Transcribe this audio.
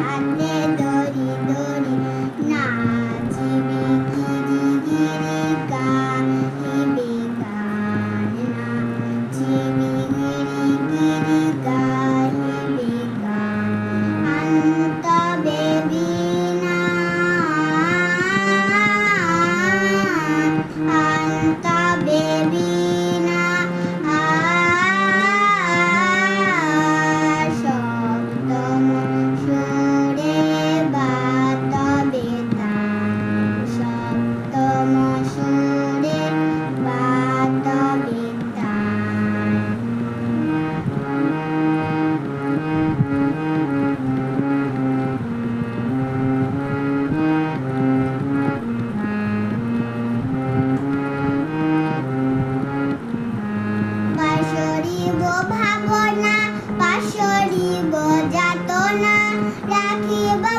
at this. ভাবনা পাশরি বজাতনা রাখি বা